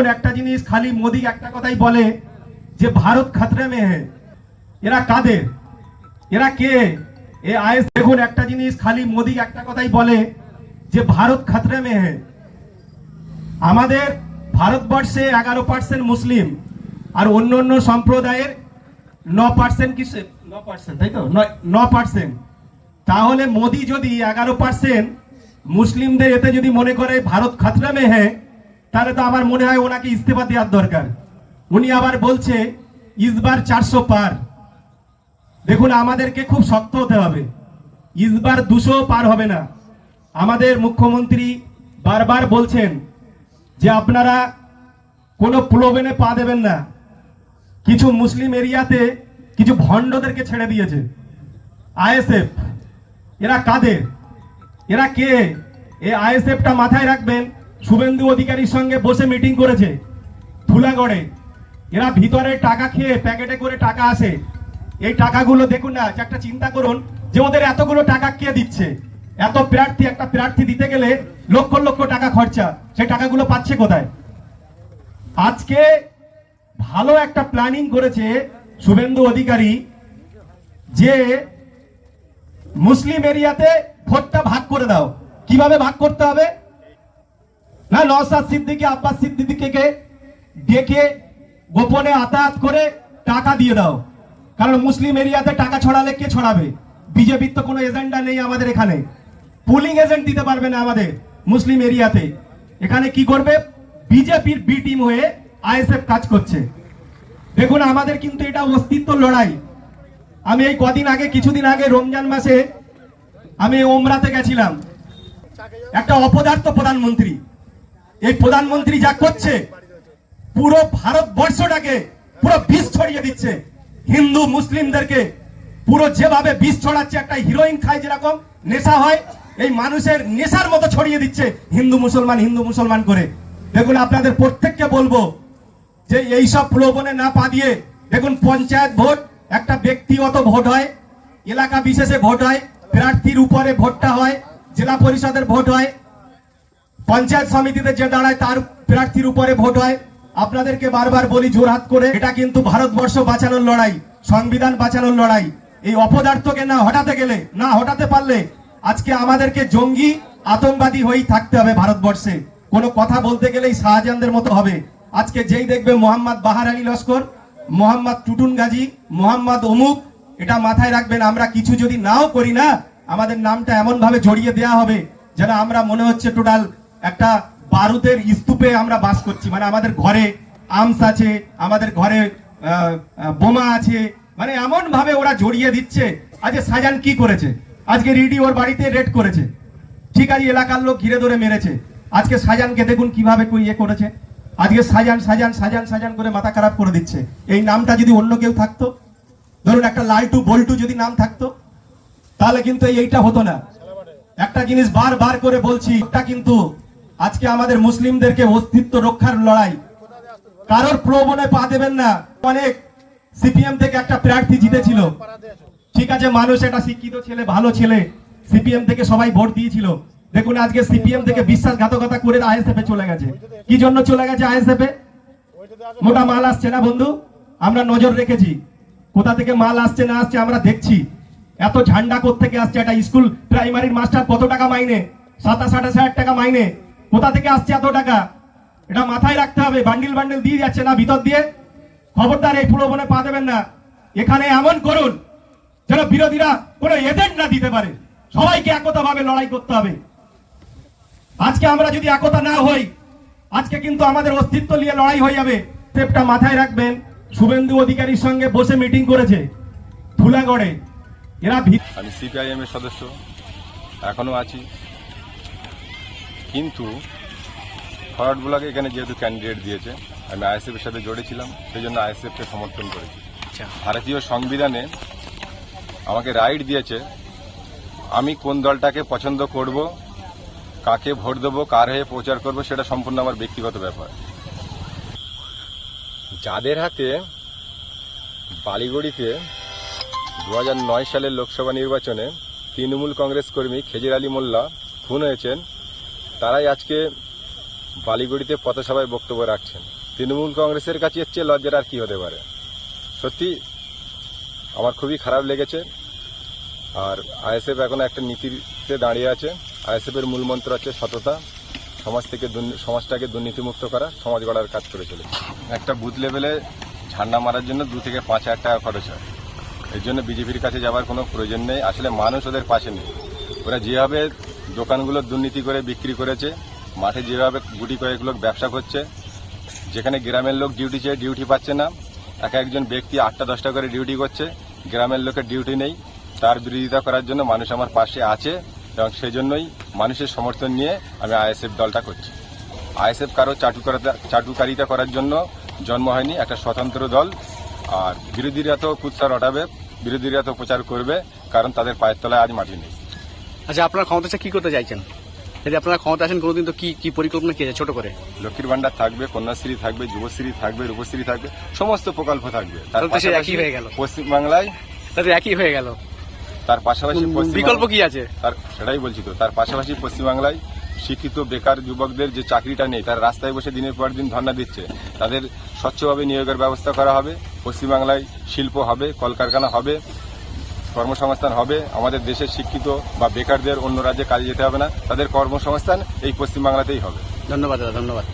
দেখুন একটা জিনিস খালি মোদি একটা কথাই বলে যে ভারত খাতরে মে হে এরা কাদের? এরা কে? এ আইএস দেখুন, একটা জিনিস খালি মোদি একটা কথাই বলে যে ভারত খাতরে মে হে আমাদের ভারতবর্ষে এগারো পার্সেন্ট মুসলিম আর অন্য অন্য সম্প্রদায়ের ন পার্সেন্ট কিসে ন পার্সেন্ট তাই তো? ন পার্সেন্ট তাহলে মোদি যদি এগারো পার্সেন্ট মুসলিমদের এতে যদি মনে করে ভারত খাতরা মে হ্যাঁ তাহলে তো আমার মনে হয় ওনাকে ইস্তেফা দেওয়ার দরকার। উনি আবার বলছে, ইসবার চারশো পার। দেখুন, আমাদেরকে খুব শক্ত হতে হবে। ইসবার দুশো পার হবে না। আমাদের মুখ্যমন্ত্রী বারবার বলছেন যে আপনারা কোনো প্রলোভনে পা দেবেন না। কিছু মুসলিম এরিয়াতে কিছু ভণ্ডদেরকে ছেড়ে দিয়েছে। আইএসএফ, এরা কাদের? এরা কে? এই আইএসএফটা মাথায় রাখবেন। শুভেন্দু অধিকারীর সঙ্গে বসে মিটিং করেছে ধুলাগড়ে এরা ভিতরে টাকা খেয়ে প্যাকেটে করে টাকা আসে। এই টাকাগুলো দেখুন না, একটা চিন্তা করুন যে ওদের এতগুলো টাকা কে দিচ্ছে? এত প্রার্থী, একটা প্রার্থী দিতে গেলে লক্ষ লক্ষ টাকা খরচা। সেই টাকাগুলো পাচ্ছে কোথায়? আজকে ভালো একটা প্ল্যানিং করেছে শুভেন্দু অধিকারী যে মুসলিম এরিয়াতে ভোটটা ভাগ করে দাও। কীভাবে ভাগ করতে হবে? না নওসাদ সিদ্দিকি, আব্বাস সিদ্দিকিকে ডেকে গোপনে আতায়াত করে টাকা দিয়ে দাও। কারণ মুসলিম এরিয়াতে টাকা ছড়ালে কে ছড়াবে? বিজেপির তো কোনো এজেন্ডা নেই আমাদের এখানে। পুলিং এজেন্ট দিতে পারবে না আমাদের মুসলিম এরিয়াতে। এখানে কি করবে? বিজেপির বি টিম হয়ে আইএসএফ কাজ করছে। দেখুন, আমাদের কিন্তু এটা অস্তিত্ব লড়াই। আমি এই কদিন আগে, কিছুদিন আগে রমজান মাসে আমি ওমরাতে গেছিলাম। একটা অপদার্থ প্রধানমন্ত্রী। এই প্রধানমন্ত্রী যা করছে, পুরো ভারতবর্ষটাকে, পুরো বিষ ছড়িয়ে দিচ্ছে। হিন্দু, মুসলিমদেরকে পুরো যেভাবে বিষ ছড়াচ্ছে, একটা হিরোইন খায় যেরকম, নেশা হয়, এই মানুষের নেশার মতো ছড়িয়ে দিচ্ছে হিন্দু মুসলমান হিন্দু মুসলমান করে। দেখুন, আপনাদের প্রত্যেককে বলব যে এই সব প্রলোভনে না পা দিয়ে, দেখুন, পঞ্চায়েত ভোট, একটা ব্যক্তিগত ভোট হয়, এলাকা বিশেষে ভোট হয়, প্রার্থীর উপরে ভোটটা হয়, জেলা পরিষদের ভোট হয় পঞ্চায়েত সমিতিতে যে দাঁড়ায় তার প্রার্থীর উপরে ভোট হয়। আপনাদেরকে বারবার বলি জোরহাত করে, এটা কিন্তু ভারতবর্ষ বাঁচানোর লড়াই, সংবিধান বাঁচানোর লড়াই। এই অপদার্থকে না হটাতে গেলে, না হটাতে পারলে আজকে আমাদেরকে জঙ্গি, আতঙ্কবাদী হয়েই থাকতে হবে ভারতবর্ষে। কোনো কথা বলতে গেলেই শাহজাহানদের মতো হবে। আজকে যেই দেখবে মোহাম্মদ বাহার আলী লস্কর, মোহাম্মদ টুটুন গাজী, মোহাম্মদ অমুক, এটা মাথায় রাখবেন, আমরা কিছু যদি নাও করি না, আমাদের নামটা এমন ভাবে জড়িয়ে দেওয়া হবে যেন আমরা মনে হচ্ছে টোটাল একটা বারুদের স্তূপে আমরা বাস করছি। মানে আমাদের ঘরে আমস আছে আমাদের ঘরে বোমা আছে। মানে এমন ভাবে ওরা জড়িয়ে দিচ্ছে। আজকে সাজান কি করেছে? আজকে রিডি ওর বাড়িতে রেড করেছে। ঠিক আছে এলাকার লোক ঘিরে ধরে মেরেছে। আজকে সাজানকে দেখুন কীভাবে ইয়ে করেছে। আজকে সাজান সাজান সাজান সাজান করে মাথা খারাপ করে দিচ্ছে। এই নামটা যদি অন্য কেউ থাকতো, ধরুন একটা লালটু, বল্টু যদি নাম থাকতো, তাহলে কিন্তু এইটা হতো না। একটা জিনিস বারবার করে বলছি এটা কিন্তু আজকে আমাদের মুসলিমদেরকে অস্তিত্ব রক্ষার লড়াই। কারোর প্রবণে পা দেবেন না। অনেক সিপিএম থেকে একটা প্রার্থী জিতেছিল। ঠিক আছে, মানুষ একটা শিক্ষিত ছেলে, ভালো ছেলে। সিপিএম থেকে সবাই ভোট দিয়েছিল। দেখুন, আজকে সিপিএম থেকে বিশ্বাসঘাতকতা করে আইএসএফ এ চলে গেছে। কি জন্য চলে গেছে আইএসএফ এ? মোটা মাল আসছে না বন্ধু? আমরা নজর রেখেছি। কোথা থেকে মাল আসছে, না আসছে আমরা দেখছি। এত ঝান্ডা থেকে আসছে? একটা স্কুল প্রাইমারির মাস্টার কত টাকা মাইনে? সাতাশ, আঠাশ হাজার টাকা মাইনে। কোথা থেকে আসছে এত টাকা? এটা মাথায় রাখতে হবে, বান্ডিল বান্ডিল দিয়ে যাচ্ছে না ভিতর দিয়ে। খবরদার এই প্রলোভনে পা দেবেন না। এখানে এমন করুন, যেন বিরোধীরা কোনো এজেন্ট না দিতে পারে। সবাইকে একতা ভাবে লড়াই করতে হবে। আজকে আমরা যদি একতা না হই, আজকে কিন্তু আমাদের অস্তিত্ব নিয়ে লড়াই হয়ে যাবে। স্টেপটা মাথায় রাখবেন, শুভেন্দু অধিকারীর সঙ্গে বসে মিটিং করেছে ধুলাগড়ে এরা আমি সিপিআইএম এর সদস্য এখনও আছি। কিন্তু ফরওয়ার্ড ব্লকে এখানে যেহেতু ক্যান্ডিডেট দিয়েছে আমি আইএসএফ এর সাথে জড়েছিলাম সেই জন্য আইএসএফ কে সমর্থন করেছি। ভারতীয় সংবিধানে আমাকে রাইট দিয়েছে আমি কোন দলটাকে পছন্দ করব কাকে ভোট দেবো কার হয়ে প্রচার করব সেটা সম্পূর্ণ আমার ব্যক্তিগত ব্যাপার। যাদের হাতে বালিগড়িতে দু নয় সালের লোকসভা নির্বাচনে তৃণমূল কংগ্রেস কর্মী খেজির আলী মোল্লা খুন হয়েছেন তারাই আজকে বালিগুড়িতে পথসভায় বক্তব্য রাখছেন। তৃণমূল কংগ্রেসের কাছে এর চেয়ে লজ্জার আর কি হতে পারে? সত্যি, আমার খুবই খারাপ লেগেছে। আর আইএসএফ এখন একটা নীতিতে দাঁড়িয়ে আছে। আইএসএফ এর মূল মন্ত্র হচ্ছে সততা। সমাজ থেকে সমাজটাকে দুর্নীতিমুক্ত করা। সমাজ গড়ার কাজ করে চলেছে। একটা বুথ লেভেলে ঝান্ডা মারার জন্য দু থেকে পাঁচ হাজার টাকা খরচ হয়। এর জন্য বিজেপির কাছে যাওয়ার কোনো প্রয়োজন নেই। আসলে মানুষ ওদের পাশে নেই। ওরা যেভাবে দোকানগুলো দুর্নীতি করে বিক্রি করেছে। মাঠে যেভাবে গুটি কয়েক লোক ব্যবসা করছে, যেখানে গ্রামের লোক ডিউটি চেয়ে ডিউটি পাচ্ছে না। এক একজন ব্যক্তি আটটা দশটা করে ডিউটি করছে, গ্রামের লোকের ডিউটি নেই। তার বিরোধিতা করার জন্য মানুষ আমার পাশে আছে এবং সেই জন্যই মানুষের সমর্থন নিয়ে আমি আইএসএফ দলটা করছি। আইএসএফ কারও চাটুকারিতা চাটুকারিতা করার জন্য জন্ম হয়নি, একটা স্বতন্ত্র দল। আর বিরোধীরা তো কুৎসা রটাবে, বিরোধীরা তো প্রচার করবে, কারণ তাদের পায়ের তলায় আজ মাটি নেই। আচ্ছা আপনারা ক্ষমতা কি করতে চাইছেন? যদি আপনারা ক্ষমতা আসেন কোনোদিন তো কি কি পরিকল্পনা কি আছে ছোট করে? লক্ষ্মীর ভান্ডার থাকবে কন্যাশ্রী থাকবে যুবশ্রী থাকবে রূপশ্রী থাকবে সমস্ত প্রকল্প থাকবে। তার একই হয়ে গেল। পশ্চিমবাংলায় তাহলে একই হয়ে গেল। তার পাশাপাশি বিকল্প কি আছে? তার সেটাই বলছি তো তার পাশাপাশি পশ্চিমবাংলায় শিক্ষিত বেকার যুবকদের যে চাকরিটা নেই তারা রাস্তায় বসে দিনের পর দিন ধর্ণা দিচ্ছে। তাদের স্বচ্ছভাবে নিয়োগের ব্যবস্থা করা হবে পশ্চিমবাংলায় শিল্প হবে কলকারখানা হবে কর্মসংস্থান হবে, আমাদের দেশের শিক্ষিত বা বেকারদের অন্য রাজ্যে কাজে যেতে হবে না, তাদের কর্মসংস্থান এই পশ্চিমবাংলাতেই হবে। ধন্যবাদ দাদা, ধন্যবাদ।